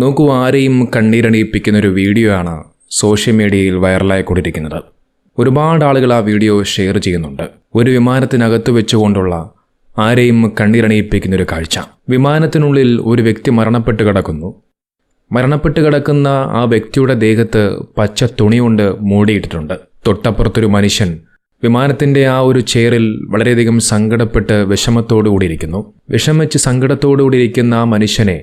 നോക്കൂ ആരെയും കണ്ണീരണിയിപ്പിക്കുന്ന ഒരു വീഡിയോ ആണ് സോഷ്യൽ മീഡിയയിൽ വൈറലായിക്കൊണ്ടിരിക്കുന്നത്. ഒരുപാട് ആളുകൾ ആ വീഡിയോ ഷെയർ ചെയ്യുന്നുണ്ട്. ഒരു വിമാനത്തിനകത്ത് വെച്ചുകൊണ്ടുള്ള ആരെയും കണ്ണീരണിയിപ്പിക്കുന്ന ഒരു കാഴ്ച. വിമാനത്തിനുള്ളിൽ ഒരു വ്യക്തി മരണപ്പെട്ട് കിടക്കുന്നു. മരണപ്പെട്ട് കിടക്കുന്ന ആ വ്യക്തിയുടെ ദേഹത്ത് പച്ച തുണി കൊണ്ട് മൂടിയിട്ടിട്ടുണ്ട്. തൊട്ടപ്പുറത്തൊരു മനുഷ്യൻ വിമാനത്തിന്റെ ആ ഒരു ചെയറിൽ വളരെയധികം സങ്കടപ്പെട്ട് വിഷമത്തോടുകൂടിയിരിക്കുന്നു. വിഷമിച്ച് സങ്കടത്തോടുകൂടിയിരിക്കുന്ന ആ മനുഷ്യനെ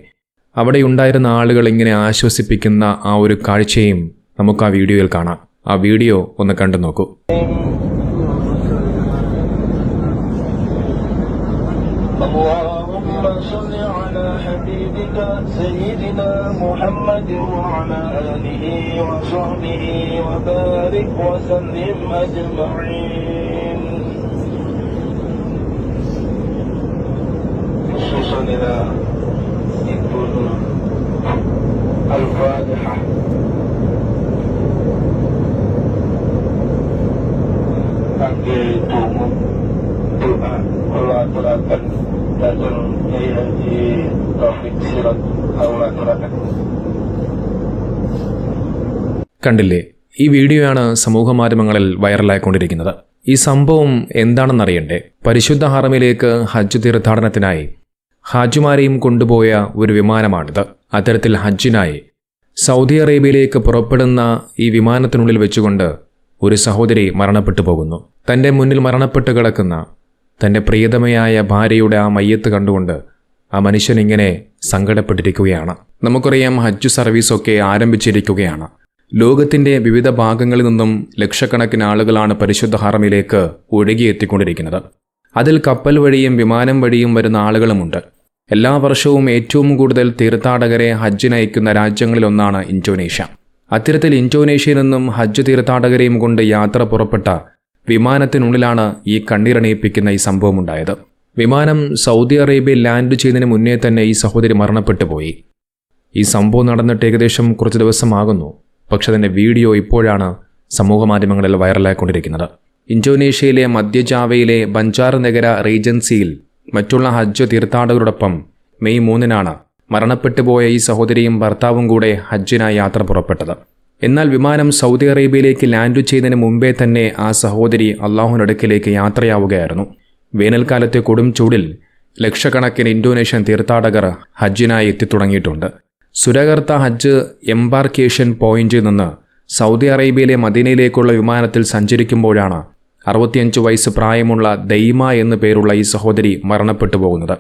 അവിടെ ഉണ്ടായിരുന്ന ആളുകൾ ഇങ്ങനെ ആശ്വസിപ്പിക്കുന്ന ആ ഒരു കാഴ്ചയും നമുക്ക് ആ വീഡിയോയിൽ കാണാം ആ വീഡിയോ ഒന്ന് കണ്ടു നോക്കൂ اللهم صل على حبيبك سيدنا محمد وعلى آله وصحبه وبارك وسلم أجمعين خصوصا إلى يكون الفاتحة Pakai tubuh doa Allah aturakan datang Kiai Haji Taufik Sirat Allah aturakan കണ്ടില്ലേ ഈ വീഡിയോയാണ് സമൂഹ മാധ്യമങ്ങളിൽ വൈറലായിക്കൊണ്ടിരിക്കുന്നത് ഈ സംഭവം എന്താണെന്നറിയണ്ടേ പരിശുദ്ധ ഹറമിലേക്ക് ഹജ്ജ് തീർത്ഥാടനത്തിനായി ഹാജിമാരെയും കൊണ്ടുപോയ ഒരു വിമാനമാണിത്. അത്തരത്തിൽ ഹജ്ജിനായി സൗദി അറേബ്യയിലേക്ക് പുറപ്പെടുന്ന ഈ വിമാനത്തിനുള്ളിൽ വെച്ചുകൊണ്ട് ഒരു സഹോദരി മരണപ്പെട്ടു പോകുന്നു. തന്റെ മുന്നിൽ മരണപ്പെട്ട് കിടക്കുന്ന തന്റെ പ്രിയതമയായ ഭാര്യയുടെ ആ മയ്യത്ത് കണ്ടുകൊണ്ട് ആ മനുഷ്യൻ ഇങ്ങനെ സങ്കടപ്പെട്ടിരിക്കുകയാണ്. നമുക്കറിയാം ഹജ്ജ് സർവീസൊക്കെ ആരംഭിച്ചിരിക്കുകയാണ്. ലോകത്തിന്റെ വിവിധ ഭാഗങ്ങളിൽ നിന്നും ലക്ഷക്കണക്കിന് ആളുകളാണ് പരിശുദ്ധ ഹറമിലേക്ക് ഒഴുകിയെത്തിക്കൊണ്ടിരിക്കുന്നത്. അതിൽ കപ്പൽ വഴിയും വിമാനം വഴിയും വരുന്ന ആളുകളുമുണ്ട്. എല്ലാ വർഷവും ഏറ്റവും കൂടുതൽ തീർത്ഥാടകരെ ഹജ്ജിനയക്കുന്ന രാജ്യങ്ങളിലൊന്നാണ് ഇന്തോനേഷ്യ. അത്തരത്തിൽ ഇന്തോനേഷ്യയിൽ നിന്നും ഹജ്ജ് തീർത്ഥാടകരെയും കൊണ്ട് യാത്ര പുറപ്പെട്ട വിമാനത്തിനുള്ളിലാണ് ഈ കണ്ണീരണിയിപ്പിക്കുന്ന ഈ സംഭവം ഉണ്ടായത് വിമാനം സൗദി അറേബ്യയിൽ ലാൻഡ് ചെയ്യുന്നതിന് മുന്നേ തന്നെ ഈ സഹോദരി മരണപ്പെട്ടു പോയി. ഈ സംഭവം നടന്നിട്ട് ഏകദേശം കുറച്ച് ദിവസമാകുന്നു. പക്ഷെ അതിന്റെ വീഡിയോ ഇപ്പോഴാണ് സമൂഹ മാധ്യമങ്ങളിൽ വൈറലായിക്കൊണ്ടിരിക്കുന്നത്. ഇന്തോനേഷ്യയിലെ മധ്യജാവയിലെ ബഞ്ചാർ നഗര റീജൻസിയിൽ മറ്റുള്ള ഹജ്ജ് തീർത്ഥാടകരോടൊപ്പം മെയ് മൂന്നിനാണ് മരണപ്പെട്ടു പോയ ഈ സഹോദരിയും ഭർത്താവും കൂടെ ഹജ്ജിനായി യാത്ര പുറപ്പെട്ടത്. എന്നാൽ വിമാനം സൗദി അറേബ്യയിലേക്ക് ലാൻഡ് ചെയ്തതിന് മുമ്പേ തന്നെ ആ സഹോദരി അള്ളാഹുനടുക്കിലേക്ക് യാത്രയാവുകയായിരുന്നു. വേനൽക്കാലത്തെ കൊടും ചൂടിൽ ലക്ഷക്കണക്കിന് ഇന്തോനേഷ്യൻ തീർത്ഥാടകർ ഹജ്ജിനായി എത്തിത്തുടങ്ങിയിട്ടുണ്ട്. സുരകർത്ത ഹജ്ജ് എംബാർക്കേഷൻ പോയിന്റിൽ നിന്ന് സൗദി അറേബ്യയിലെ മദീനയിലേക്കുള്ള വിമാനത്തിൽ സഞ്ചരിക്കുമ്പോഴാണ് അറുപത്തിയഞ്ച് വയസ്സ് പ്രായമുള്ള ദൈമ എന്നു പേരുള്ള ഈ സഹോദരി മരണപ്പെട്ടു പോകുന്നത്.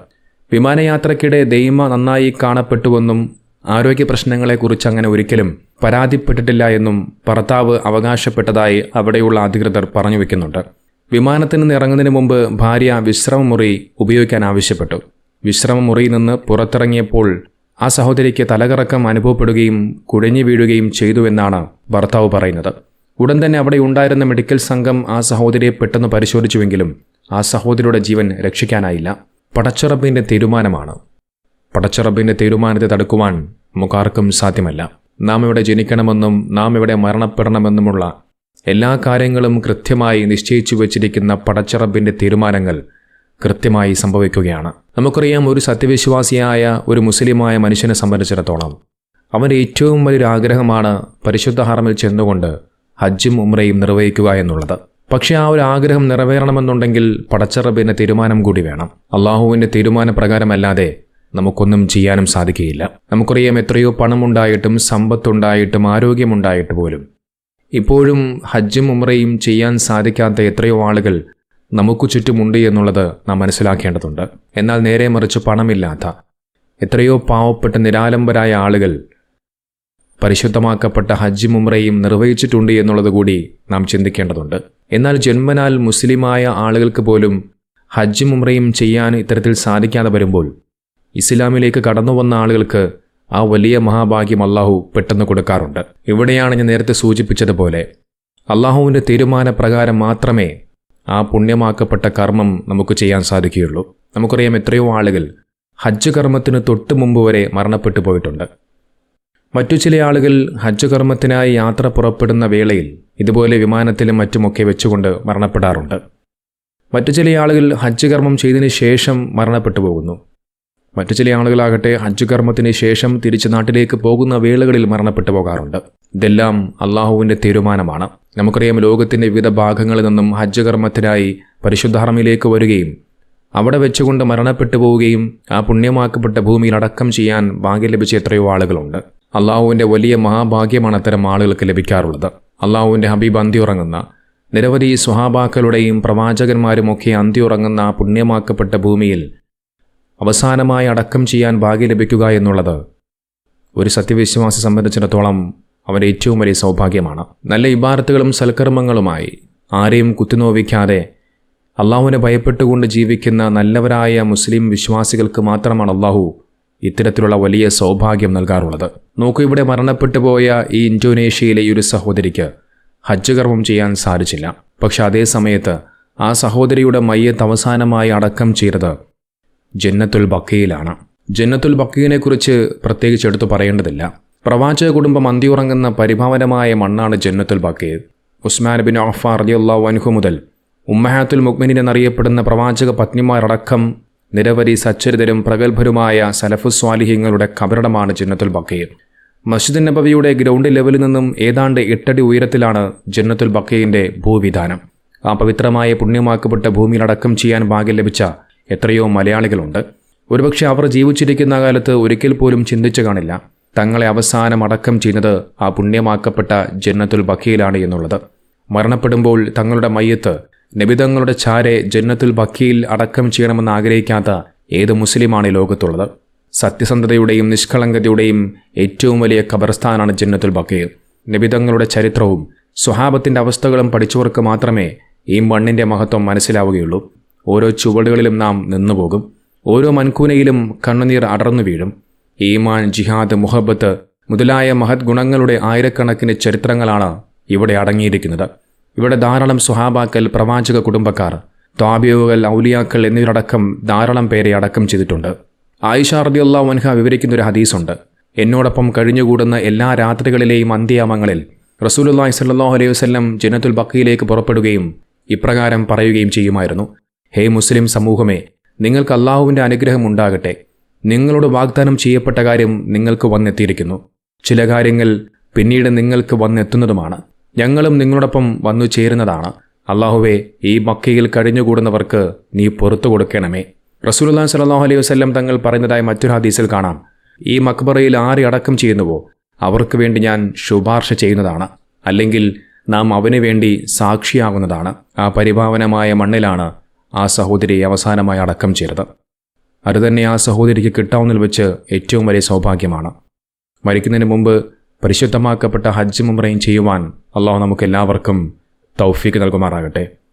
വിമാനയാത്രയ്ക്കിടെ ദൈമ നന്നായി കാണപ്പെട്ടുവെന്നും ആരോഗ്യ പ്രശ്നങ്ങളെക്കുറിച്ച് അങ്ങനെ ഒരിക്കലും പരാതിപ്പെട്ടിട്ടില്ല എന്നും ഭർത്താവ് അവകാശപ്പെട്ടതായി അവിടെയുള്ള അധികൃതർ പറഞ്ഞു വെക്കുന്നുണ്ട്. വിമാനത്തിൽ നിന്ന് ഇറങ്ങുന്നതിന് മുമ്പ് ഭാര്യ വിശ്രമമുറി ഉപയോഗിക്കാൻ ആവശ്യപ്പെട്ടു. വിശ്രമമുറിയിൽ നിന്ന് പുറത്തിറങ്ങിയപ്പോൾ ആ സഹോദരിക്ക് തലകറക്കം അനുഭവപ്പെടുകയും കുഴഞ്ഞു വീഴുകയും ചെയ്തുവെന്നാണ് ഭർത്താവ് പറയുന്നത്. ഉടൻ തന്നെ അവിടെ ഉണ്ടായിരുന്ന മെഡിക്കൽ സംഘം ആ സഹോദരിയെ പെട്ടെന്ന് പരിശോധിച്ചുവെങ്കിലും ആ സഹോദരിയുടെ ജീവൻ രക്ഷിക്കാനായില്ല. പടച്ചറബിന്റെ തീരുമാനമാണ്. പടച്ചറബിന്റെ തീരുമാനത്തെ തടുക്കുവാൻ നമുക്കാർക്കും സാധ്യമല്ല. നാം ഇവിടെ ജനിക്കണമെന്നും നാം ഇവിടെ മരണപ്പെടണമെന്നുമുള്ള എല്ലാ കാര്യങ്ങളും കൃത്യമായി നിശ്ചയിച്ചു വച്ചിരിക്കുന്ന പടച്ചറബിന്റെ തീരുമാനങ്ങൾ കൃത്യമായി സംഭവിക്കുകയാണ്. നമുക്കറിയാം ഒരു സത്യവിശ്വാസിയായ ഒരു മുസ്ലിമായ മനുഷ്യനെ സംബന്ധിച്ചിടത്തോളം അവന്റെ ഏറ്റവും വലിയൊരു ആഗ്രഹമാണ് പരിശുദ്ധ ഹറമിൽ ചെന്നുകൊണ്ട് ഹജ്ജും ഉമ്രയും നിർവഹിക്കുക എന്നുള്ളത്. പക്ഷേ ആ ഒരു ആഗ്രഹം നിറവേറണമെന്നുണ്ടെങ്കിൽ പടച്ചറബിന്റെ തീരുമാനം കൂടി വേണം. അള്ളാഹുവിന്റെ തീരുമാനപ്രകാരമല്ലാതെ നമുക്കൊന്നും ചെയ്യാനും സാധിക്കുകയില്ല. നമുക്കറിയാം എത്രയോ പണമുണ്ടായിട്ടും സമ്പത്തുണ്ടായിട്ടും ആരോഗ്യമുണ്ടായിട്ട് പോലും. ഇപ്പോഴും ഹജ്ജും ഉമ്രയും ചെയ്യാൻ സാധിക്കാത്ത എത്രയോ ആളുകൾ നമുക്ക് ചുറ്റുമുണ്ട് എന്നുള്ളത് നാം മനസ്സിലാക്കേണ്ടതുണ്ട്. എന്നാൽ നേരെ മറിച്ച് പണമില്ലാത്ത എത്രയോ പാവപ്പെട്ട നിരാലംബരായ ആളുകൾ പരിശുദ്ധമാക്കപ്പെട്ട ഹജ്ജ് മുമ്രയും നിർവഹിച്ചിട്ടുണ്ട് എന്നുള്ളത് കൂടി നാം ചിന്തിക്കേണ്ടതുണ്ട്. എന്നാൽ ജന്മനാൽ മുസ്ലിമായ ആളുകൾക്ക് പോലും ഹജ്ജ് മുമ്രയും ചെയ്യാൻ ഇത്തരത്തിൽ സാധിക്കാതെ വരുമ്പോൾ ഇസ്ലാമിലേക്ക് കടന്നു വന്ന ആളുകൾക്ക് ആ വലിയ മഹാഭാഗ്യം അള്ളാഹു പെട്ടെന്ന് കൊടുക്കാറുണ്ട്. ഇവിടെയാണ് ഞാൻ നേരത്തെ സൂചിപ്പിച്ചതുപോലെ അള്ളാഹുവിന്റെ തീരുമാനപ്രകാരം മാത്രമേ ആ പുണ്യമാക്കപ്പെട്ട കർമ്മം നമുക്ക് ചെയ്യാൻ സാധിക്കുകയുള്ളൂ. നമുക്കറിയാം എത്രയോ ആളുകൾ ഹജ്ജ് കർമ്മത്തിന് തൊട്ട് മുമ്പ് വരെ മരണപ്പെട്ടു പോയിട്ടുണ്ട്. മറ്റു ചില ആളുകൾ ഹജ്ജ് കർമ്മത്തിനായി യാത്ര പുറപ്പെടുന്ന വേളയിൽ ഇതുപോലെ വിമാനത്തിലും മറ്റുമൊക്കെ വെച്ചുകൊണ്ട് മരണപ്പെടാറുണ്ട്. മറ്റു ചില ആളുകൾ ഹജ്ജ് കർമ്മം ചെയ്തതിന് ശേഷം മരണപ്പെട്ടു പോകുന്നു. മറ്റു ചില ആളുകളാകട്ടെ ഹജ്ജ് കർമ്മത്തിന് ശേഷം തിരിച്ച് നാട്ടിലേക്ക് പോകുന്ന വേളകളിൽ മരണപ്പെട്ടു പോകാറുണ്ട്. ഇതെല്ലാം അള്ളാഹുവിന്റെ തീരുമാനമാണ്. നമുക്കറിയാം ലോകത്തിന്റെ വിവിധ ഭാഗങ്ങളിൽ നിന്നും ഹജ്ജ് കർമ്മത്തിനായി പരിശുദ്ധാർമ്മയിലേക്ക് വരികയും അവിടെ വെച്ചുകൊണ്ട് മരണപ്പെട്ടു പോവുകയും ആ പുണ്യമാക്കപ്പെട്ട ഭൂമിയിൽ അടക്കം ചെയ്യാൻ ഭാഗ്യം ലഭിച്ച എത്രയോ ആളുകളുണ്ട്. അള്ളാഹുവിന്റെ വലിയ മഹാഭാഗ്യമാണ് അത്തരം ആളുകൾക്ക് ലഭിക്കാറുള്ളത്. അള്ളാഹുവിന്റെ ഹബീബ് അന്തിയുറങ്ങുന്ന നിരവധി സ്വഹാബാക്കളുടെയും പ്രവാചകന്മാരുമൊക്കെ അന്തിയുറങ്ങുന്ന ആ പുണ്യമാക്കപ്പെട്ട ഭൂമിയിൽ അവസാനമായി അടക്കം ചെയ്യാൻ ഭാഗ്യം ലഭിക്കുക എന്നുള്ളത് ഒരു സത്യവിശ്വാസി സംബന്ധിച്ചിടത്തോളം അവന്റെ ഏറ്റവും വലിയ സൗഭാഗ്യമാണ്. നല്ല ഇബാരത്തുകളും സൽക്കർമ്മങ്ങളുമായി ആരെയും കുത്തിനോവിക്കാതെ അള്ളാഹുവിനെ ഭയപ്പെട്ടുകൊണ്ട് ജീവിക്കുന്ന നല്ലവരായ മുസ്ലിം വിശ്വാസികൾക്ക് മാത്രമാണ് അള്ളാഹു ഇത്തരത്തിലുള്ള വലിയ സൗഭാഗ്യം നൽകാറുള്ളത്. നോക്കൂ ഇവിടെ മരണപ്പെട്ടു പോയ ഈ ഇന്തോനേഷ്യയിലെ ഒരു സഹോദരിക്ക് ഹജ്ജ് കർമ്മം ചെയ്യാൻ സാധിച്ചില്ല. പക്ഷെ അതേ സമയത്ത് ആ സഹോദരിയുടെ മയ്യത്ത് അവസാനമായി അടക്കം ചെയ്തത് ജന്നത്തുൽ ബക്കയിലാണ് ജന്നത്തുൽ ബക്കയിനെക്കുറിച്ച് പ്രത്യേകിച്ച് എടുത്തു പറയേണ്ടതില്ല. പ്രവാചക കുടുംബം അന്തിയുറങ്ങുന്ന പരിഭാവനമായ മണ്ണാണ് ജന്നത്തുൽ ബക്കയിൽ ഉസ്മാൻ ബിൻ അഫാർ അലിയുള്ള വൻഹു മുതൽ ഉമ്മഹാത്തുൽ മുക്മിനിൻ എന്നറിയപ്പെടുന്ന പ്രവാചക പത്നിമാരടക്കം നിരവധി സച്ചരിതരും പ്രഗത്ഭരുമായ സലഫുസ്വാലിഹ്യങ്ങളുടെ കബറിടമാണ് ജന്നത്തുൽ ബക്കയിൽ മസ്ജിദ് നബവിയുടെ ഗ്രൗണ്ട് ലെവലിൽ നിന്നും ഏതാണ്ട് എട്ടടി ഉയരത്തിലാണ് ജന്നത്തുൽ ബക്കയിന്റെ ഭൂവിധാനം. ആ പവിത്രമായ പുണ്യമാക്കപ്പെട്ട ഭൂമിയിലടക്കം ചെയ്യാൻ ഭാഗ്യം ലഭിച്ച എത്രയോ മലയാളികളുണ്ട്. ഒരുപക്ഷെ അവർ ജീവിച്ചിരിക്കുന്ന കാലത്ത് ഒരിക്കൽ പോലും ചിന്തിച്ചു കാണില്ല. തങ്ങളെ അവസാനം അടക്കം ചെയ്യുന്നത് ആ പുണ്യമാക്കപ്പെട്ട ജന്നത്തുൽ ബക്കയിലാണ് എന്നുള്ളത്. മരണപ്പെടുമ്പോൾ തങ്ങളുടെ മയ്യത്ത് നബിതങ്ങളുടെ ചാരെ ജന്നത്തുൽ ബക്കിയിൽ അടക്കം ചെയ്യണമെന്ന് ആഗ്രഹിക്കാത്ത ഏത് മുസ്ലിമാണ് ലോകത്തുള്ളത്? സത്യസന്ധതയുടെയും നിഷ്കളങ്കതയുടെയും ഏറ്റവും വലിയ ഖബർസ്ഥാനാണ് ജന്നത്തുൽ ബക്കീർ നബിതങ്ങളുടെ ചരിത്രവും സ്വഹാബത്തിന്റെ അവസ്ഥകളും പഠിച്ചവർക്ക് മാത്രമേ ഈ മണ്ണിന്റെ മഹത്വം മനസ്സിലാവുകയുള്ളൂ. ഓരോ ചുവടുകളിലും നാം നിന്നുപോകും. ഓരോ മൻകൂനയിലും കണ്ണുനീർ അടർന്നു വീഴും. ഈമാൻ ജിഹാദ് മുഹബത്ത് മുതലായ മഹത് ഗുണങ്ങളുടെ ആയിരക്കണക്കിന് ചരിത്രങ്ങളാണ് ഇവിടെ അടങ്ങിയിരിക്കുന്നത്. ഇവിടെ ധാരാളം സുഹാബാക്കൽ പ്രവാചക കുടുംബക്കാർ ത്വാബിയുകൾ ഔലിയാക്കൾ എന്നിവരടക്കം ധാരാളം പേരെ അടക്കം ചെയ്തിട്ടുണ്ട്. ആയിഷ റദിയുള്ള വൻഹ വിവരിക്കുന്ന ഒരു ഹദീസുണ്ട്. എന്നോടൊപ്പം കഴിഞ്ഞുകൂടുന്ന എല്ലാ രാത്രികളിലെയും അന്ത്യയാമങ്ങളിൽ റസൂലുല്ലാഹി സല്ലാഹു അലൈഹി വസ്ലം ജനത്തുൽ ബക്കയിലേക്ക് പുറപ്പെടുകയും ഇപ്രകാരം പറയുകയും ചെയ്യുമായിരുന്നു. ഹേ മുസ്ലിം സമൂഹമേ നിങ്ങൾക്ക് അള്ളാഹുവിന്റെ അനുഗ്രഹം ഉണ്ടാകട്ടെ. നിങ്ങളോട് വാഗ്ദാനം ചെയ്യപ്പെട്ട കാര്യം നിങ്ങൾക്ക് വന്നെത്തിയിരിക്കുന്നു. ചില കാര്യങ്ങൾ പിന്നീട് നിങ്ങൾക്ക് വന്നെത്തുന്നതുമാണ്. ഞങ്ങളും നിങ്ങളോടൊപ്പം വന്നു ചേരുന്നതാണ്. അള്ളാഹുവെ ഈ മക്കയിൽ കഴിഞ്ഞുകൂടുന്നവർക്ക് നീ പുറത്തു കൊടുക്കണമേ. റസൂലുല്ലാഹി സലാഹു അലൈഹി വസല്ലം തങ്ങൾ പറയുന്നതായി മറ്റൊരു ഹദീസിൽ കാണാം. ഈ മക്ബറയിൽ ആരെ അടക്കം ചെയ്യുന്നുവോ അവർക്ക് വേണ്ടി ഞാൻ ശുപാർശ ചെയ്യുന്നതാണ്. അല്ലെങ്കിൽ നാം അവന് വേണ്ടി സാക്ഷിയാകുന്നതാണ് ആ പരിഭാവനമായ മണ്ണിലാണ് ആ സഹോദരി അവസാനമായി അടക്കം ചെയ്തത്. അതുതന്നെ ആ സഹോദരിക്ക് കിട്ടാവുന്നതിൽ വെച്ച് ഏറ്റവും വലിയ സൗഭാഗ്യമാണ്. മരിക്കുന്നതിന് മുമ്പ് പരിശുദ്ധമാക്കപ്പെട്ട ഹജ്ജ് മുമ്രയും ചെയ്യുവാൻ അള്ളാഹു നമുക്കെല്ലാവർക്കും തൗഫീക്ക് നൽകുമാറാകട്ടെ.